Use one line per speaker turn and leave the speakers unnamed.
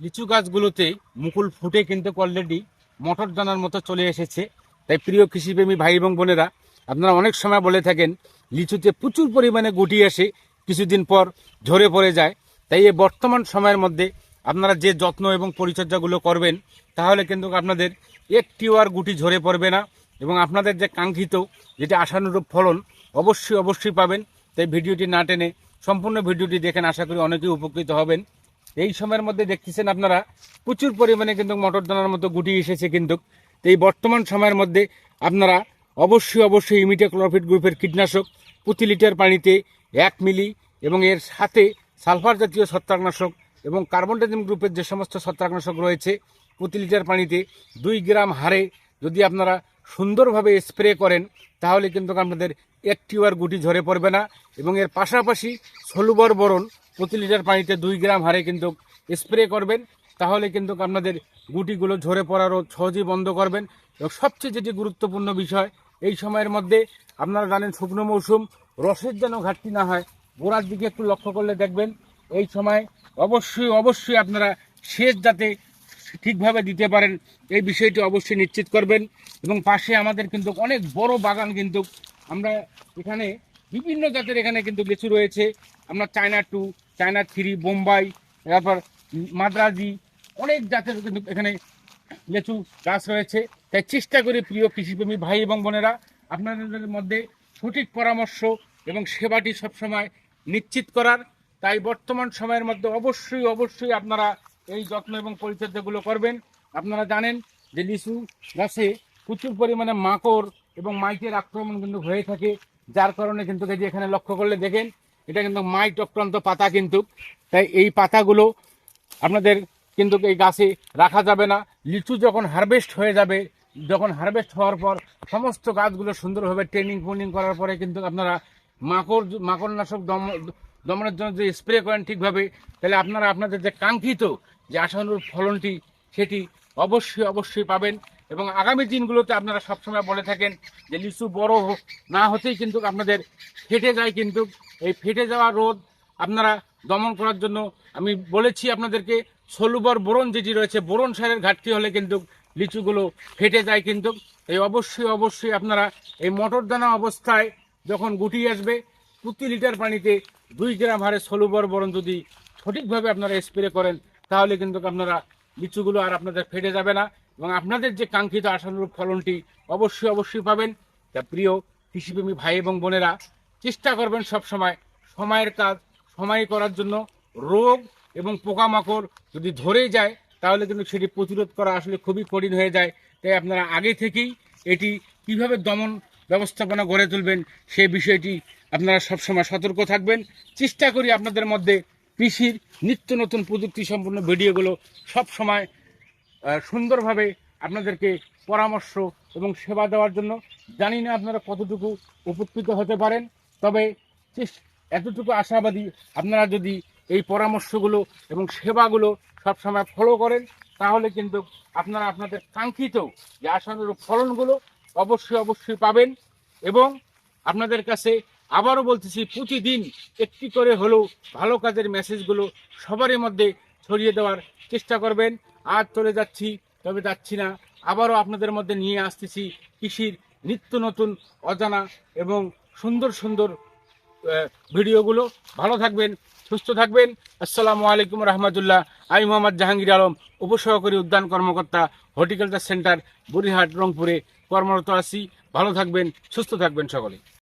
লিচু গাছগুলোতে মুকুল ফুটে কিন্তু অলরেডি মটর দানার মতো চলে এসেছে। তাই প্রিয় কৃষিপ্রেমী ভাই এবং বোনেরা, আপনারা অনেক সময় বলে থাকেন, লিচুতে প্রচুর পরিমাণে গুটি আসে, কিছুদিন পর ঝরে পড়ে যায়। তাই এই বর্তমান সময়ের মধ্যে আপনারা যে যত্ন এবং পরিচর্যাগুলো করবেন, তাহলে কিন্তু আপনাদের একটিও আর গুটি ঝরে পড়বে না এবং আপনাদের যে কাঙ্ক্ষিত যেটা আশানুরূপ ফলন, অবশ্যই অবশ্যই পাবেন। তাই ভিডিওটি না টেনে সম্পূর্ণ ভিডিওটি দেখেন, আশা করি অনেকেই উপকৃত হবেন। এই সময়ের মধ্যে দেখতেছেন আপনারা, প্রচুর পরিমাণে কিন্তু মটর দানার মতো গুটি এসেছে কিন্তু। এই বর্তমান সময়ের মধ্যে আপনারা অবশ্যই অবশ্যই ইমিটাক্লোরফিট গ্রুপের কীটনাশক প্রতি লিটার পানিতে এক মিলি এবং এর সাথে সালফার জাতীয় ছত্রাকনাশক এবং কার্বনডাইজিম গ্রুপের যে সমস্ত ছত্রাকনাশক রয়েছে, প্রতি লিটার পানিতে দুই গ্রাম হারে যদি আপনারা সুন্দরভাবে স্প্রে করেন, তাহলে কিন্তু আপনাদের একটিও আর গুটি ঝরে পড়বে না এবং এর পাশাপাশি সলুবর বরণ প্রতি লিটার পানিতে দুই গ্রাম হারে কিন্তু স্প্রে করবেন, তাহলে কিন্তু আপনাদের গুটিগুলো ঝরে পড়ারও সহজেই বন্ধ করবেন। এবং সবচেয়ে যেটি গুরুত্বপূর্ণ বিষয়, এই সময়ের মধ্যে আপনারা জানেন শুকনো মৌসুম, রসের যেন ঘাটতি না হয়, গোড়ার দিকে একটু লক্ষ্য করলে দেখবেন এই সময় অবশ্যই অবশ্যই আপনারা সেচ যাতে ঠিকভাবে দিতে পারেন, এই বিষয়টি অবশ্যই নিশ্চিত করবেন। এবং পাশে আমাদের কিন্তু অনেক বড় বাগান কিন্তু আমরা এখানে বিভিন্ন জাতের এখানে কিন্তু লিচু রয়েছে। আমরা China two, China three, Bombai, তারপর মাদ্রাজি, অনেক জাতের কিন্তু এখানে লিচু গাছ রয়েছে। তাই চেষ্টা করি প্রিয় কৃষিপ্রেমী ভাই এবং বোনেরা, আপনাদের মধ্যে সঠিক পরামর্শ এবং সেবাটি সবসময় নিশ্চিত করার। তাই বর্তমান সময়ের মধ্যে অবশ্যই অবশ্যই আপনারা এই যত্ন এবং পরিচর্যাগুলো করবেন। আপনারা জানেন যে লিচু গাছে প্রচুর পরিমাণে মাকড় এবং মাইকের আক্রমণ কিন্তু হয়ে থাকে। যার কারণে কিন্তু এই যে এখানে লক্ষ্য করলে দেখেন, এটা কিন্তু মাইট অক্রান্ত পাতা কিন্তু। তাই এই পাতাগুলো আপনাদের কিন্তু এই গাছে রাখা যাবে না। লিচু যখন হারভেস্ট হয়ে যাবে, যখন হারভেস্ট হওয়ার পর সমস্ত গাছগুলো সুন্দরভাবে ট্রেনিং ফোনিং করার পরে কিন্তু আপনারা মাকড়, মাকড়নাশক দম, দমনের জন্য যদি স্প্রে করেন ঠিকভাবে, তাহলে আপনারা আপনাদের যে কাঙ্ক্ষিত যে আশানুরূপ ফলনটি, সেটি অবশ্যই অবশ্যই পাবেন। এবং আগামী দিনগুলোতে আপনারা সবসময় বলে থাকেন যে লিচু বড় না হতেই কিন্তু আপনাদের ফেটে যায় কিন্তু। এই ফেটে যাওয়া রোদ আপনারা দমন করার জন্য আমি বলেছি আপনাদেরকে, সলুবর বোরন যেটি রয়েছে, বোরন সারের ঘাটতি হলে কিন্তু লিচুগুলো ফেটে যায় কিন্তু। এই অবশ্যই অবশ্যই আপনারা এই মটর দানা অবস্থায় যখন গুটি আসবে, প্রতি লিটার পানিতে দুই গ্রাম হারে সলুবর বরণ যদি সঠিকভাবে আপনারা স্প্রে করেন, তাহলে কিন্তু আপনারা লিচুগুলো আর আপনাদের ফেটে যাবে না। এবং আপনাদের যে কাঙ্ক্ষিত আশানুরূপ ফলনটি অবশ্যই অবশ্যই পাবেন। তা প্রিয় কৃষিপ্রেমী ভাই এবং বোনেরা চেষ্টা করবেন সব সময় সময়ের কাজ সময় করার জন্য। রোগ এবং পোকামাকড় যদি ধরেই যায় তাহলে কিন্তু সেটি প্রতিরোধ করা আসলে খুবই কঠিন হয়ে যায়। তাই আপনারা আগে থেকেই এটি কীভাবে দমন ব্যবস্থাপনা গড়ে তুলবেন সেই বিষয়টি আপনারা সবসময় সতর্ক থাকবেন। চেষ্টা করি আপনাদের মধ্যে কৃষির নিত্য নতুন প্রযুক্তি সম্পন্ন ভিডিওগুলো সব সময় আহ, সুন্দরভাবে আপনাদেরকে পরামর্শ এবং সেবা দেওয়ার জন্য। জানি না আপনারা কতটুকু উপকৃত হতে পারেন, তবে এতটুকু আশাবাদী আপনারা যদি এই পরামর্শগুলো এবং সেবাগুলো সবসময় ফলো করেন, তাহলে কিন্তু আপনারা আপনাদের কাঙ্ক্ষিত যে আশানুরূপ ফলনগুলো অবশ্যই অবশ্যই পাবেন এবং আপনাদের কাছে আবারও বলতেছি, প্রতিদিন একটি করে হলেও ভালো কাজের মেসেজগুলো সবারই মধ্যে ছড়িয়ে দেওয়ার চেষ্টা করবেন। আজ চলে যাচ্ছি, তবে যাচ্ছি না। আবারও আপনাদের মধ্যে নিয়ে আসতেছি কৃষির নিত্য নতুন অজানা এবং সুন্দর সুন্দর ভিডিওগুলো। ভালো থাকবেন, সুস্থ থাকবেন। আসসালামু আলাইকুম রহমতুল্লাহ। আমি মোহাম্মদ জাহাঙ্গীর আলম, উপসহকারী উদ্যান কর্মকর্তা, হর্টিকালচার সেন্টার, বুড়িহাট, রংপুরে কর্মরত আছি। ভালো থাকবেন, সুস্থ থাকবেন সকলে।